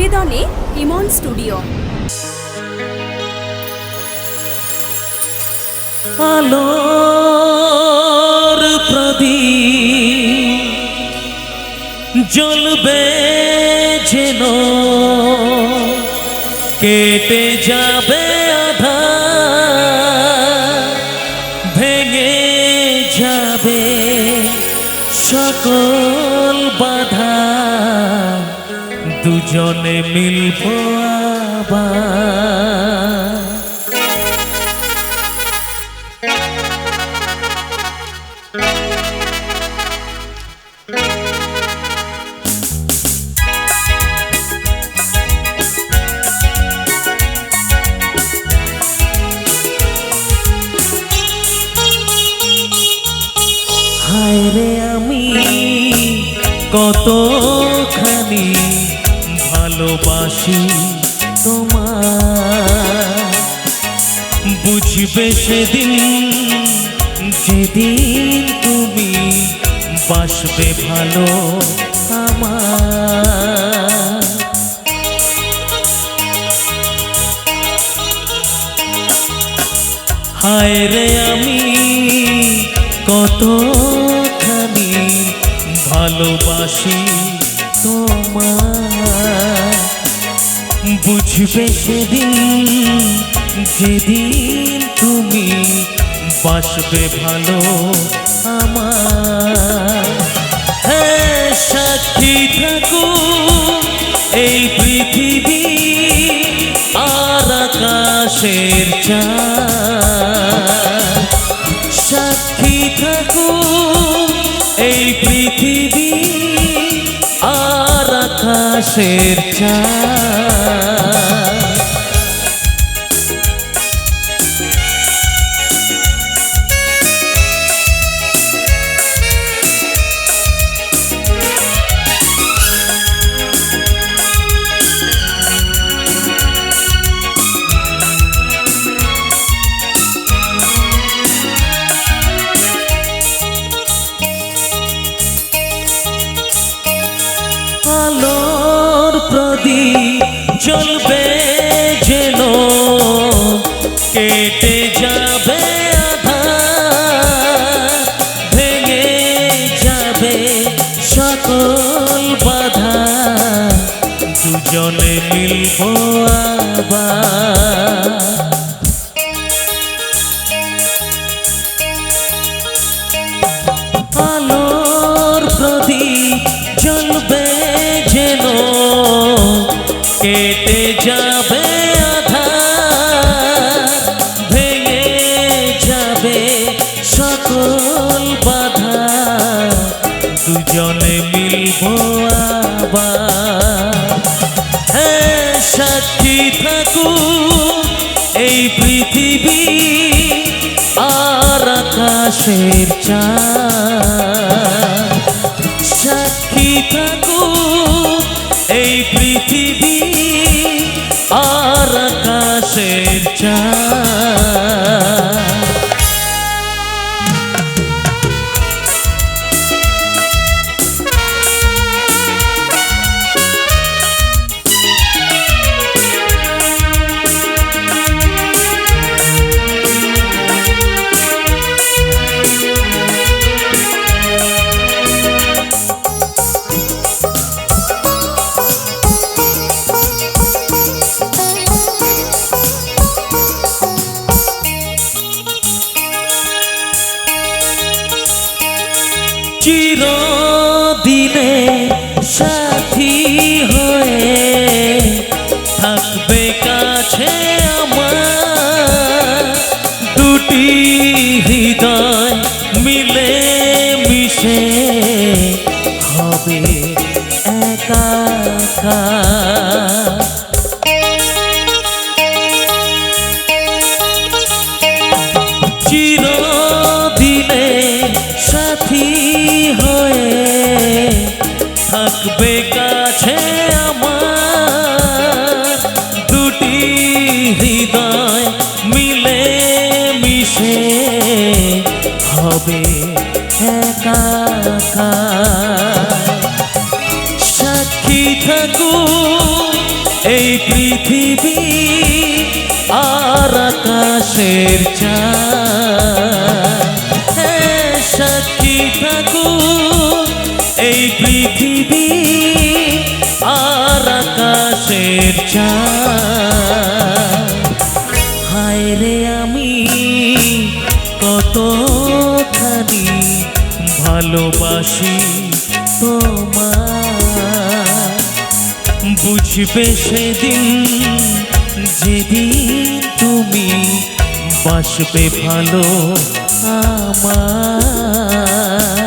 নিবেদনে ইমন studio. আলোর প্রদীপ জ্বলবে যেন কেটে যাবে আধা ভেঙে যাবে সকল দুজনে মিলব আবার। হায় রে আমি কতখানি ভালোবাসি তোমার বুঝবে সেদিন, যেদিন তুমি বাসবে ভালো আমার হায় রে আমি কতখানি ভালোবাসি তোমার বুঝবে সেদিন, যেদিন তুমি বাসবে ভালো আমার। হ্যাঁ সাক্ষী থাকো এই পৃথিবী আর আকাশের চাঁদ। সাক্ষী থাকো এই পৃথিবী আর আকাশের চাঁদ। কেটে যাবে ভেঙে যাবে সকল বাধা। দুজনে মিলব আলোর দুজনে মিলবো আবার। হ্যাঁ সাক্ষী থাকু এই পৃথিবী আর আকাশের চাঁদ। মিশে হবে একা চিরদিনে আকাশের চা সাক্ষী থাকুক এই পৃথিবী আর আকাশের চা আমি কতখানি ভালোবাসি তোমার বুঝবে সেদিন যেদিন তুমি বাসবে ভালো আমার।